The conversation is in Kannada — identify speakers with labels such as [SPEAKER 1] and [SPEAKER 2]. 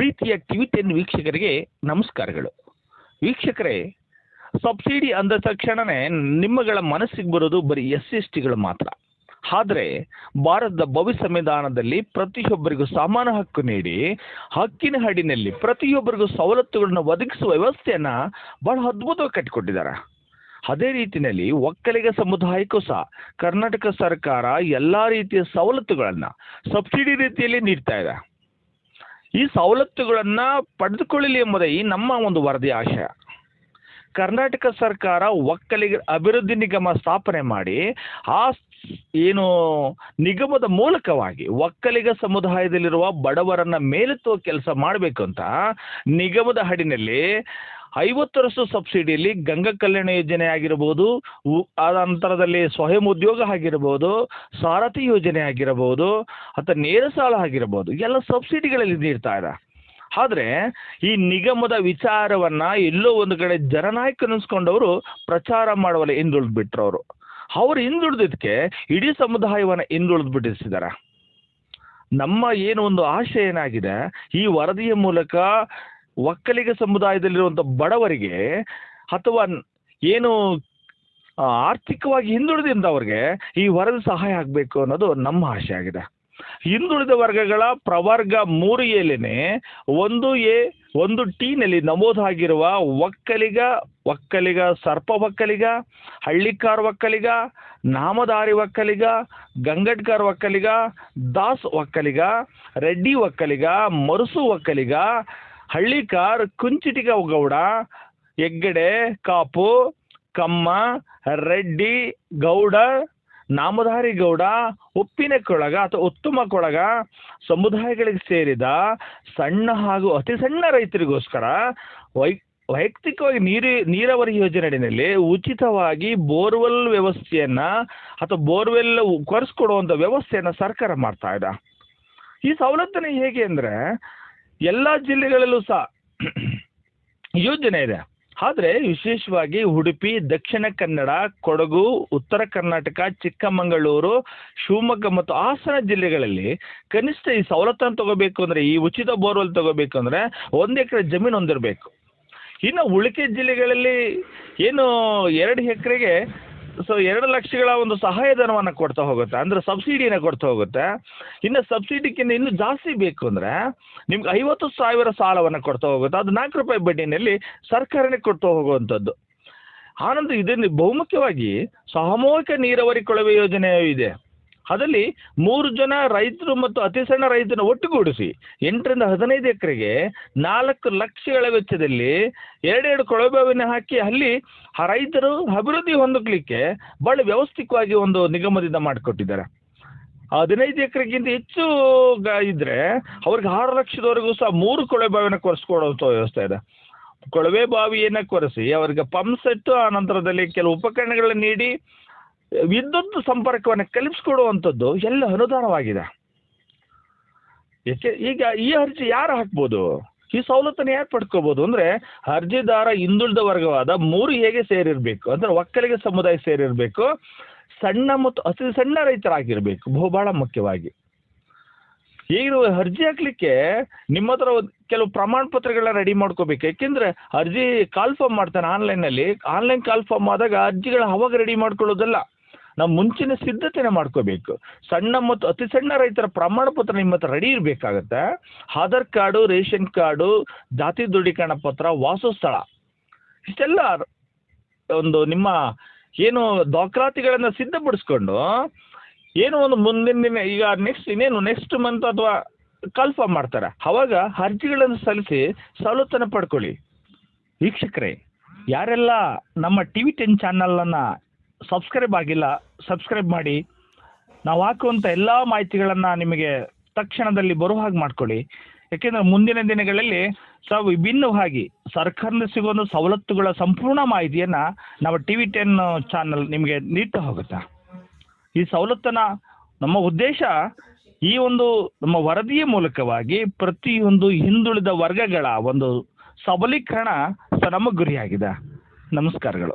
[SPEAKER 1] ಪ್ರೀತಿಯ ಟಿವಿ ಟೆನ್ ವೀಕ್ಷಕರಿಗೆ ನಮಸ್ಕಾರಗಳು. ವೀಕ್ಷಕರೇ, ಸಬ್ಸಿಡಿ ಅಂದ ತಕ್ಷಣವೇ ನಿಮ್ಮಗಳ ಮನಸ್ಸಿಗೆ ಬರೋದು ಬರೀ ಎಸ್ ಎಸ್ ಟಿಗಳು ಮಾತ್ರ. ಆದರೆ, ಭಾರತದ ಭವಿ ಸಂವಿಧಾನದಲ್ಲಿ ಪ್ರತಿಯೊಬ್ಬರಿಗೂ ಸಮಾನ ಹಕ್ಕು ನೀಡಿ, ಹಕ್ಕಿನ ಹಡಿನಲ್ಲಿ ಪ್ರತಿಯೊಬ್ಬರಿಗೂ ಸವಲತ್ತುಗಳನ್ನು ಒದಗಿಸುವ ವ್ಯವಸ್ಥೆಯನ್ನು ಬಹಳ ಅದ್ಭುತವಾಗಿ ಕಟ್ಟಿಕೊಟ್ಟಿದ್ದಾರೆ. ಅದೇ ರೀತಿಯಲ್ಲಿ ಒಕ್ಕಲಿಗ ಸಮುದಾಯಕ್ಕೂ ಸಹ ಕರ್ನಾಟಕ ಸರ್ಕಾರ ಎಲ್ಲ ರೀತಿಯ ಸವಲತ್ತುಗಳನ್ನು ಸಬ್ಸಿಡಿ ರೀತಿಯಲ್ಲಿ ನೀಡ್ತಾ ಇದೆ. ಈ ಸವಲತ್ತುಗಳನ್ನು ಪಡೆದುಕೊಳ್ಳಲಿ ಎಂಬುದೇ ಈ ನಮ್ಮ ಒಂದು ವರದಿ ಆಶಯ. ಕರ್ನಾಟಕ ಸರ್ಕಾರ ಒಕ್ಕಲಿಗ ಅಭಿವೃದ್ಧಿ ನಿಗಮ ಸ್ಥಾಪನೆ ಮಾಡಿ, ಆ ಏನು ನಿಗಮದ ಮೂಲಕವಾಗಿ ಒಕ್ಕಲಿಗ ಸಮುದಾಯದಲ್ಲಿರುವ ಬಡವರನ್ನ ಮೇಲೆತ್ತುವ ಕೆಲಸ ಮಾಡಬೇಕು ಅಂತ ನಿಗಮದ ಹಡಿನಲ್ಲಿ ಐವತ್ತರಷ್ಟು ಸಬ್ಸಿಡಿಯಲ್ಲಿ ಗಂಗಾ ಕಲ್ಯಾಣ ಯೋಜನೆ ಆಗಿರ್ಬೋದು, ಉ- ನಂತರದಲ್ಲಿ ಸ್ವಯಂ ಉದ್ಯೋಗ ಆಗಿರ್ಬೋದು, ಸಾರಥಿ ಯೋಜನೆ ಆಗಿರಬಹುದು ಅಥವಾ ನೇರ ಸಾಲ ಆಗಿರ್ಬೋದು, ಎಲ್ಲ ಸಬ್ಸಿಡಿಗಳಲ್ಲಿ ನೀಡ್ತಾ ಇದೆ. ಆದರೆ ಈ ನಿಗಮದ ವಿಚಾರವನ್ನ ಎಲ್ಲೋ ಒಂದು ಕಡೆ ಜನನಾಯಕ ಅನಿಸ್ಕೊಂಡವರು ಪ್ರಚಾರ ಮಾಡುವಲ್ಲಿ ಹಿಂದುಳಿದು ಬಿಟ್ರು ಅವರು ಅವ್ರು ಹಿಂದುಳಿದಕ್ಕೆ ಇಡೀ ಸಮುದಾಯವನ್ನು ಹಿಂದುಳಿದು ಬಿಟ್ಟಿಸಿದ್ದಾರೆ ನಮ್ಮ ಏನು ಒಂದು ಆಶೆ ಏನಾಗಿದೆ, ಈ ವರದಿಯ ಮೂಲಕ ಒಕ್ಕಲಿಗ ಸಮುದಾಯದಲ್ಲಿರುವಂಥ ಬಡವರಿಗೆ ಅಥವಾ ಏನು ಆರ್ಥಿಕವಾಗಿ ಹಿಂದುಳಿದಿಂದ ಅವ್ರಿಗೆ ಈ ವರದಿ ಸಹಾಯ ಆಗಬೇಕು ಅನ್ನೋದು ನಮ್ಮ ಆಶೆ ಆಗಿದೆ. ಹಿಂದುಳಿದ ವರ್ಗಗಳ ಪ್ರವರ್ಗ ಮೂರು ಎಲೆನೆ ಒಂದು ಎ, ಒಂದು ಟೀನಲ್ಲಿ ನಮೂದಾಗಿರುವ ಒಕ್ಕಲಿಗ ಒಕ್ಕಲಿಗ ಸರ್ಪ ಒಕ್ಕಲಿಗ, ಹಳ್ಳಿಕಾರ್ ಒಕ್ಕಲಿಗ, ನಾಮಧಾರಿ ಒಕ್ಕಲಿಗ, ಗಂಗಡ್ಕರ್ ಒಕ್ಕಲಿಗ, ದಾಸ್ ಒಕ್ಕಲಿಗ, ರೆಡ್ಡಿ ಒಕ್ಕಲಿಗ, ಮರುಸು ಒಕ್ಕಲಿಗ ಹಳ್ಳಿಕಾರ್ ಕುಂಚಿಟಿಗ ಗೌಡ, ಹೆಗ್ಗಡೆ, ಕಾಪು, ಕಮ್ಮ, ರೆಡ್ಡಿ, ಗೌಡ, ನಾಮಧಾರಿ ಗೌಡ, ಉಪ್ಪಿನ ಕೊಳಗ ಅಥವಾ ಉತ್ತಮ ಕೊಳಗ ಸಮುದಾಯಗಳಿಗೆ ಸೇರಿದ ಸಣ್ಣ ಹಾಗೂ ಅತಿ ಸಣ್ಣ ರೈತರಿಗೋಸ್ಕರ ವೈ, ವೈಯಕ್ತಿಕವಾಗಿ ನೀರು, ನೀರಾವರಿ ಯೋಜನೆ ಅಡಿನಲ್ಲಿ ಉಚಿತವಾಗಿ ಬೋರ್ವೆಲ್ ವ್ಯವಸ್ಥೆಯನ್ನ ಅಥವಾ ಬೋರ್ವೆಲ್ ಕೊರೆಸ್ಕೊಡುವಂಥ ವ್ಯವಸ್ಥೆಯನ್ನ ಸರ್ಕಾರ ಮಾಡ್ತಾ ಇದೆ. ಈ ಸವಲತ್ತನ್ನು ಹೇಗೆ ಅಂದರೆ ಎಲ್ಲ ಜಿಲ್ಲೆಗಳಲ್ಲೂ ಸಹ ಯೋಜನೆ ಇದೆ. ಆದರೆ ವಿಶೇಷವಾಗಿ ಉಡುಪಿ, ದಕ್ಷಿಣ ಕನ್ನಡ, ಕೊಡಗು, ಉತ್ತರ ಕರ್ನಾಟಕ, ಚಿಕ್ಕಮಗಳೂರು, ಶಿವಮೊಗ್ಗ ಮತ್ತು ಹಾಸನ ಜಿಲ್ಲೆಗಳಲ್ಲಿ ಕನಿಷ್ಠ ಈ ಸವಲತ್ತನ್ನು ತಗೋಬೇಕು ಅಂದರೆ, ಈ ಉಚಿತ ಬೋರ್ವೆಲ್ ತಗೋಬೇಕು ಅಂದರೆ ಒಂದು ಎಕರೆ ಜಮೀನು ಹೊಂದಿರಬೇಕು ಇನ್ನು ಉಳಿಕೆ ಜಿಲ್ಲೆಗಳಲ್ಲಿ ಏನು ಎರಡು ಎಕರೆಗೆ ಸೊ ಎರಡು ಲಕ್ಷಗಳ ಒಂದು ಸಹಾಯಧನವನ್ನು ಕೊಡ್ತಾ ಹೋಗುತ್ತೆ. ಅಂದರೆ ಸಬ್ಸಿಡಿನ ಕೊಡ್ತಾ ಹೋಗುತ್ತೆ. ಇನ್ನು ಸಬ್ಸಿಡಿಗಿಂತ ಇನ್ನೂ ಜಾಸ್ತಿ ಬೇಕು ಅಂದರೆ ನಿಮ್ಗೆ ಐವತ್ತು ಸಾವಿರ ಸಾಲವನ್ನು ಕೊಡ್ತಾ ಹೋಗುತ್ತೆ. ಅದು ನಾಲ್ಕು ರೂಪಾಯಿ ಬಡ್ಡಿನಲ್ಲಿ ಸರ್ಕಾರನೇ ಕೊಡ್ತಾ ಹೋಗುವಂಥದ್ದು. ಆನಂತರ ಇದನ್ನು ಬಹುಮುಖ್ಯವಾಗಿ ಸಾಮೂಹಿಕ ನೀರಾವರಿ ಕೊಳವೆ ಯೋಜನೆ ಇದೆ. ಅದರಲ್ಲಿ ಮೂರು ಜನ ರೈತರು ಮತ್ತು ಅತಿ ಸಣ್ಣ ರೈತರನ್ನ ಒಟ್ಟುಗೂಡಿಸಿ ಎಂಟರಿಂದ ಹದಿನೈದು ಎಕರೆಗೆ ನಾಲ್ಕು ಲಕ್ಷಗಳ ವೆಚ್ಚದಲ್ಲಿ ಎರಡೆರಡು ಕೊಳವೆಬಾವಿನ ಹಾಕಿ ಅಲ್ಲಿ ಆ ರೈತರು ಅಭಿವೃದ್ಧಿ ಹೊಂದಲಿಕ್ಕೆ ಭಾಳ ವ್ಯವಸ್ಥಿತವಾಗಿ ಒಂದು ನಿಗಮದಿಂದ ಮಾಡಿಕೊಟ್ಟಿದ್ದಾರೆ. ಹದಿನೈದು ಎಕರೆಗಿಂತ ಹೆಚ್ಚು ಇದ್ರೆ ಅವ್ರಿಗೆ ಆರು ಲಕ್ಷದವರೆಗೂ ಸಹ ಮೂರು ಕೊಳವೆ ಬಾವಿನ ಕೊರೆಸ್ಕೊಡುವಂಥ ವ್ಯವಸ್ಥೆ ಇದೆ. ಕೊಳವೆ ಬಾವಿಯನ್ನು ಕೊರೆಸಿ ಅವರಿಗೆ ಪಂಪ್ ಸೆಟ್ಟು ಆ ನಂತರದಲ್ಲಿ ಕೆಲವು ಉಪಕರಣಗಳನ್ನು ನೀಡಿ ವಿದ್ಯುತ್ ಸಂಪರ್ಕವನ್ನು ಕಲ್ಪಿಸ್ಕೊಡುವಂಥದ್ದು ಎಲ್ಲ ಅನುದಾನವಾಗಿದೆ. ಏಕೆ, ಈಗ ಈ ಅರ್ಜಿ ಯಾರು ಹಾಕ್ಬೋದು? ಈ ಸವಲತ್ತನ್ನು ಯಾರು ಪಡ್ಕೋಬೋದು? ಅಂದರೆ ಅರ್ಜಿದಾರ ಹಿಂದುಳಿದ ವರ್ಗವಾದ ಮೂರು ಹೇಗೆ ಸೇರಿರಬೇಕು? ಅಂದರೆ ಒಕ್ಕಲಿಗ ಸಮುದಾಯ ಸೇರಿರಬೇಕು, ಸಣ್ಣ ಮತ್ತು ಅತಿ ಸಣ್ಣ ರೈತರಾಗಿರಬೇಕು, ಬಹು ಭಾಳ ಮುಖ್ಯವಾಗಿ. ಈಗ ಅರ್ಜಿ ಹಾಕ್ಲಿಕ್ಕೆ ನಿಮ್ಮ ಹತ್ರ ಕೆಲವು ಪ್ರಮಾಣ ಪತ್ರಗಳನ್ನ ರೆಡಿ ಮಾಡ್ಕೋಬೇಕು. ಯಾಕೆಂದ್ರೆ ಅರ್ಜಿ ಕಾಲ್ ಫಾರ್ಮ್ ಮಾಡ್ತಾನೆ ಆನ್ಲೈನಲ್ಲಿ ಆನ್ಲೈನ್ ಕಾಲ್ ಫಾರ್ಮ್ ಆದಾಗ ಅರ್ಜಿಗಳ ಅವಾಗ ರೆಡಿ ಮಾಡ್ಕೊಳ್ಳೋದಲ್ಲ. ನಾವು ಮುಂಚಿನ ಸಿದ್ಧತೆನ ಮಾಡ್ಕೋಬೇಕು. ಸಣ್ಣ ಮತ್ತು ಅತಿ ಸಣ್ಣ ರೈತರ ಪ್ರಮಾಣ ಪತ್ರ ನಿಮ್ಮ ಹತ್ರ ರೆಡಿ ಇರಬೇಕಾಗತ್ತೆ. ಆಧಾರ್ ಕಾರ್ಡು ರೇಷನ್ ಕಾರ್ಡು ಜಾತಿ ದೃಢೀಕರಣ ಪತ್ರ, ವಾಸಸ್ಥಳ. ಇಷ್ಟೆಲ್ಲ ಒಂದು ನಿಮ್ಮ ಏನು ದಾಖಲಾತಿಗಳನ್ನು ಸಿದ್ಧಪಡಿಸ್ಕೊಂಡು ಏನು ಒಂದು ಮುಂದಿನ ದಿನ, ಈಗ ನೆಕ್ಸ್ಟ್ ಇನ್ನೇನು ನೆಕ್ಸ್ಟ್ ಮಂತ್ ಅಥವಾ ಕನ್ಫರ್ಮ್ ಮಾಡ್ತಾರೆ. ಅವಾಗ ಅರ್ಜಿಗಳನ್ನು ಸಲ್ಲಿಸಿ ಸವಲತ್ತನ್ನು ಪಡ್ಕೊಳ್ಳಿ. ವೀಕ್ಷಕರೇ, ಯಾರೆಲ್ಲ ನಮ್ಮ ಟಿ ವಿ ಟೆನ್ ಚಾನಲನ್ನು ಸಬ್ಸ್ಕ್ರೈಬ್ ಆಗಿಲ್ಲ ಸಬ್ಸ್ಕ್ರೈಬ್ ಮಾಡಿ. ನಾವು ಹಾಕುವಂಥ ಎಲ್ಲ ಮಾಹಿತಿಗಳನ್ನು ನಿಮಗೆ ತಕ್ಷಣದಲ್ಲಿ ಬರುವ ಹಾಗೆ ಮಾಡ್ಕೊಳ್ಳಿ. ಯಾಕೆಂದರೆ ಮುಂದಿನ ದಿನಗಳಲ್ಲಿ ಸ ವಿಭಿನ್ನವಾಗಿ ಸರ್ಕಾರದಿಂದ ಸಿಗುವ ಸವಲತ್ತುಗಳ ಸಂಪೂರ್ಣ ಮಾಹಿತಿಯನ್ನು ನಾವು ಟಿ ವಿ ಟೆನ್ ಚಾನಲ್ ನಿಮಗೆ ನೀಡ್ತಾ ಹೋಗುತ್ತೆ. ಈ ಸವಲತ್ತನ್ನು ನಮ್ಮ ಉದ್ದೇಶ ಈ ಒಂದು ನಮ್ಮ ವರದಿಯ ಮೂಲಕವಾಗಿ ಪ್ರತಿಯೊಂದು ಹಿಂದುಳಿದ ವರ್ಗಗಳ ಒಂದು ಸಬಲೀಕರಣ ನಮ್ಮ ಗುರಿಯಾಗಿದೆ. ನಮಸ್ಕಾರಗಳು.